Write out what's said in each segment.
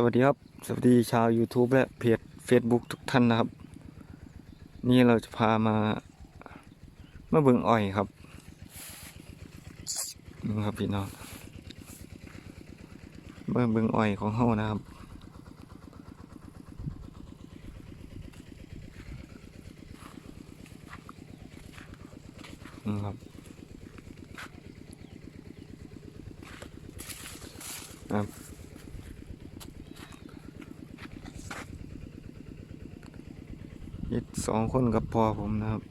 สวัสดีครับ สวัสดีชาว YouTube และเพจ Facebook ทุกท่านนะครับ นี่เราจะพามามาเบิ่งอ้อยครับนี่ครับพี่น้องเบิ่งเบิ่งอ้อยของเฮานะครับนี่ครับครับ อีก สองคนกับพ่อผมนะครับ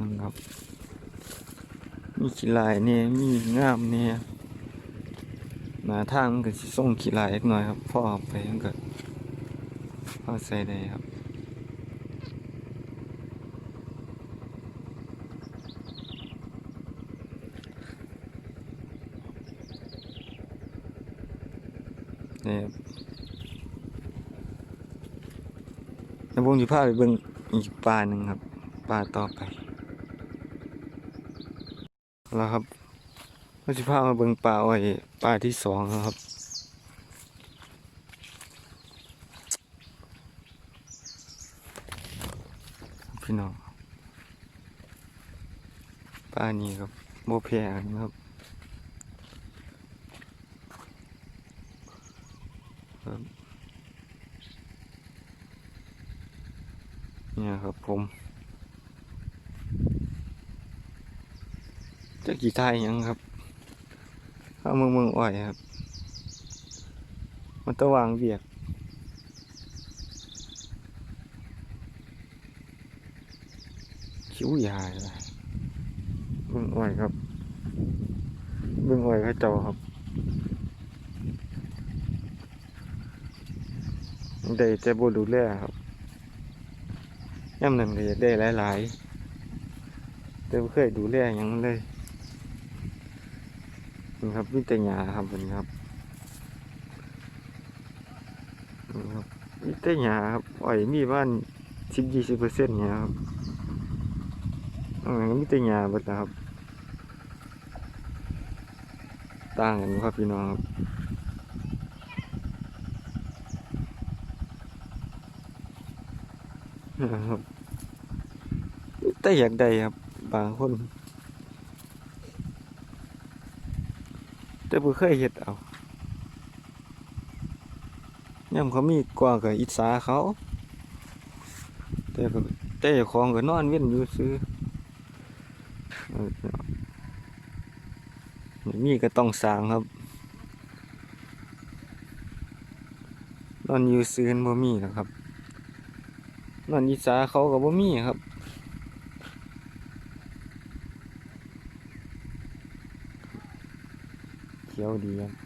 นะครับ มีขี้ลายเนี่ยมีงามเนี่ยหนาทางมันก็สิส่งขี้ลายเล็กน้อยครับพ่อไปมันก็พ่อใส่ได้ครับ นี่ครับแล้วผมจะพาไปเบิ่งอีกป่าหนึ่งครับป่าต่อไปแล้วครับก็จะพามาเบิ่งป่าอ้อยป่าที่สองครับพี่น้องป่านี้ครับโบแพกันครับ เนี่ยครับผมจะกี่ทายยังครับเข้าเมืองเมืองอ้อยครับ มันต้วางเบียกคิ้วยายเลยเมืองอ้อยครับเมืองอ้อยพระเจ้าครับได้แต่บ่ดูแลครับ ย่ำนั้นก็อยากได้หลายๆ แต่บ่เคยดูแลหยังเลยนี่ครับมีแต่หญ้าครับวันนี้ครับนี่ครับมีแต่หญ้าครับอ้อยมีบ้านสิบยี่สิบเปอร์เซ็นต์เนี่ยครับอันนั้นก็มีแต่หญ้าเบิดนะครับต่างกันครับพี่น้องครับ นะ ครับแต่อยากได้ครับ บางคน แต่บ่เคยเฮ็ดเอาย่ำเขามีกว่ากับอิจฉาเขา แต่ก็แต่ของก็นอนเว้นอยู่ซื้อมีก็ต้องสร้างครับ นอนอยู่ซื้อบ่มีหรอกครับ นันอีสาเขากับบ่มีครับเขียวดีครับ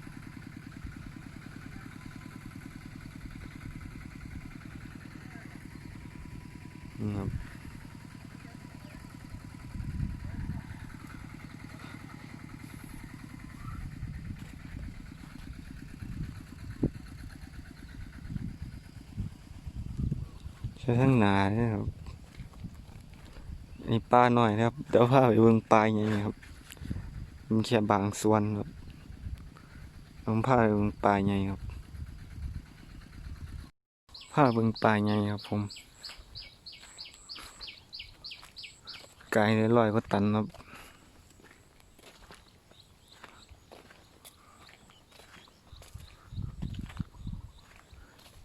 ใช้ทั้งหนาเนี่ยครับนนี้ปลาหน่อยนะครับเดี๋ยวพาไปเบิ่งปลาใหญ่ครับ มันแค่บางส่วนครับผมพาไปเบิ่งปลาใหญ่ครับพาเบิ่งปลาใหญ่ครับ ผมไกลเลยร้อยกว่าตันครับ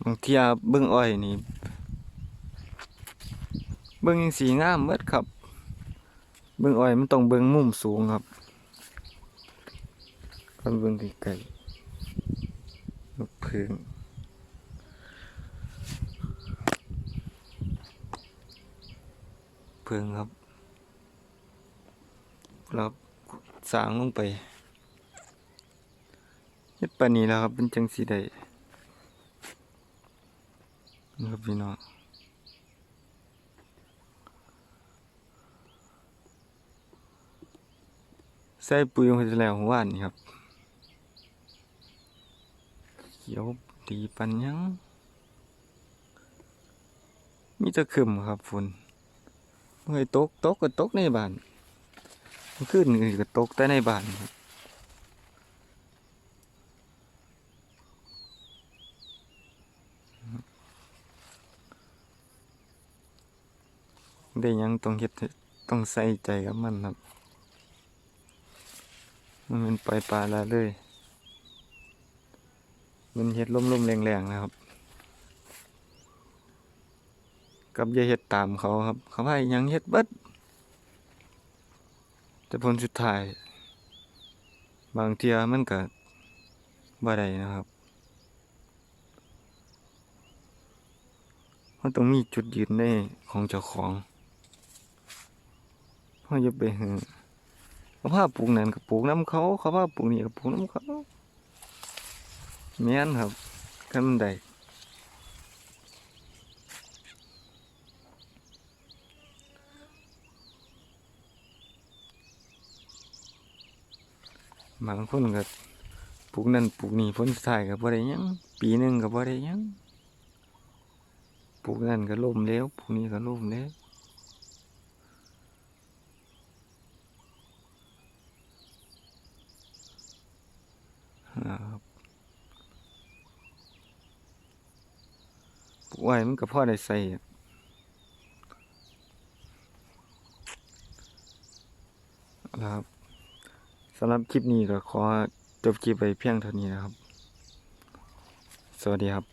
บางทีเบิ่งอ้อยนี่ เบิ่งยังสีงามเบิดครับ เบิ่งอ้อยมันต้องเบิ่งมุมสูงครับก็เบิ่งไกลๆนกเพึ่งเพึ่งครับแล้วสางลงไปเฮ็ดปานนี้แล้วครับเป็นจังสีได้นี่ครับพี่น้อง ส่ปุ๋ยลงไปแล้วหัวานนี่ครับเขียวดีปันยังมีตะขึ้มครับฝนเฮ้ยตกตกก็ตกในบ้านมันขึ้นก็ตกแต่ในบ้านครับได้ยังต้องเฮ็ดต้องใส่ใจกับมันครับ มันเป็นปล่อยปลาละเลย มันเฮ็ดลมๆแรงๆนะครับ กับยาเฮ็ดตามเขาครับ เขาว่าอิหยังเฮ็ดเบิดแต่ผลสุดท้าย บางเทียมันก็บ่ได้นะครับมันต้องมีจุดยืนในของเจ้าของเฮาอย่าไปหา เขาพาปลูกนั่นก็ปลูกน้ำเขาเขาพาปลูกนี่ก็ปลูกน้ำเขาแม่นครับคันมันได้บางคนก็ปลูกนั่นปลูกนี่ผลสุดท้ายก็บ่ได้หยัง ปีหนึ่งก็บ่ได้หยังปลูกนั่นก็ล่มแล้วปลูกนี่ก็ล่มแล้วอ่าครับ ปลูกไว้มันก็พ่อได้ใส่นะครับสำหรับคลิปนี้ก็ขอจบคลิปไปเพียงเท่านี้นะครับ สวัสดีครับ